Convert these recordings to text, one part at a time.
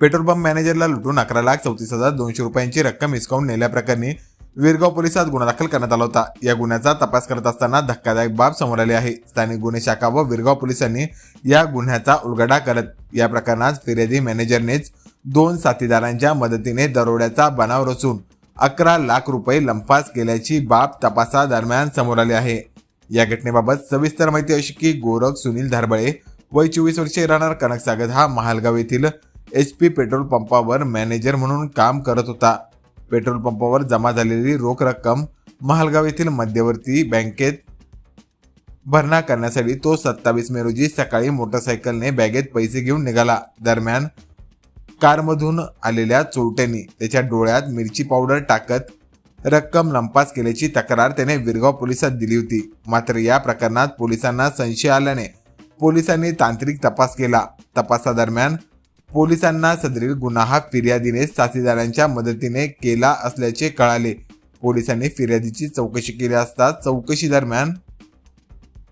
Petrol pump मॅनेजरला लुटून अकरा लाख चौतीस हजार दोनशे रुपयांची रक्कम हिसकावून नेल्याप्रकरणी विरगाव पोलिसात गुन्हा दाखल करण्यात आला होता. या गुन्ह्याचा तपास करत असताना धक्कादायक बाब समोर आली आहे. स्थानिक गुन्हे शाखा व विरगाव पोलिसांनी या गुन्ह्याचा उलगडा करत या प्रकरणात फिर्यादी मॅनेजरनेच दोन साथीदारांच्या मदतीने दरोड्याचा बनाव रचून अकरा लाख रुपये लंपास केल्याची बाब तपासादरम्यान समोर आली आहे. या घटनेबाबत सविस्तर माहिती अशी की गोरख सुनील धारबळे वय चोवीस वर्षे राहणार कनकसागर हा महालगाव येथील एच पी पेट्रोल पंपावर मॅनेजर म्हणून काम करत होता. पेट्रोल पंपावर जमा झालेली रोख रक्कम महालगाव येथील मध्यवर्ती बँकेत भरणा करण्यासाठी तो सत्तावीस मे रोजी सकाळी मोटरसायकलने बॅगेत पैसे घेऊन निघाला. दरम्यान कारमधून आलेल्या चोरट्यांनी त्याच्या डोळ्यात मिरची पावडर टाकत रक्कम लंपास केल्याची तक्रार त्याने विरगाव पोलिसात दिली होती. मात्र या प्रकरणात पोलिसांना संशय आल्याने पोलिसांनी तांत्रिक तपास केला. तपासादरम्यान पोलिसांना सदरील गुन्हा फिर्यादीने साथीदारांच्या मदतीने केला असल्याचे कळाले. पोलिसांनी फिर्यादीची चौकशी केली असता चौकशी दरम्यान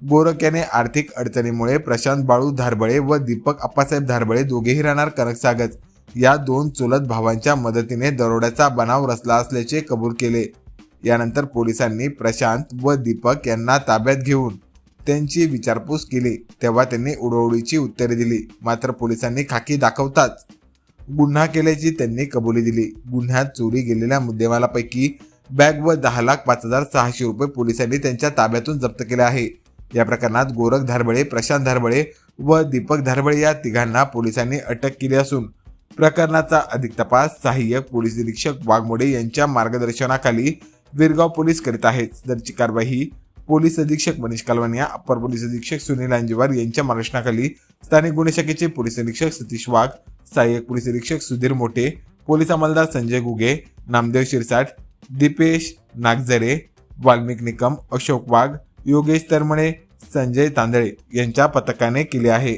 गोरख याने आर्थिक अडचणीमुळे प्रशांत बाळू धारबळे व दीपक अप्पासाहेब धारबळे दोघेही राहणार कनकसागत. या दोन चुलत भावांच्या मदतीने दरोड्याचा बनाव रचला असल्याचे कबूल केले. यानंतर पोलिसांनी प्रशांत व दीपक यांना ताब्यात घेऊन त्यांची विचारपूस केली. तेव्हा त्यांनी उडवडीची उत्तरे दिली. मात्र पोलिसांनी खाकी दाखवताच गुन्हा केल्याची त्यांनी कबुली दिली. गुन्ह्यात चोरी गेलेल्या मुद्देमालापैकी बॅग व दहा लाख पाच हजार सहाशे रुपये पोलिसांनी त्यांच्या ताब्यातून जप्त केले आहे. या प्रकरणात गोरख धारबळे प्रशांत धारबळे व दीपक धारबळे या तिघांना पोलिसांनी अटक केली असून प्रकरणाचा अधिक तपास सहाय्यक पोलीस निरीक्षक वाघमोडे यांच्या मार्गदर्शनाखाली विरगाव पोलीस करीत आहेत. सदरची कारवाई ही पोलीस अधीक्षक मनीष कालवानिया अप्पर पोलीस अधीक्षक सुनील अंजिवार यांच्या मार्गदर्शनाखाली स्थानिक गुन्हे शाखेचे पोलीस निरीक्षक सतीश वाघ सहाय्यक पोलीस अधीक्षक सुधीर मोठे पोलीस अंमलदार संजय गुगे नामदेव शिरसाट दीपेश नागझरे वाल्मिक निकम अशोक वाघ योगेश तरमणे संजय तांदळे यांच्या पथकाने केले आहे.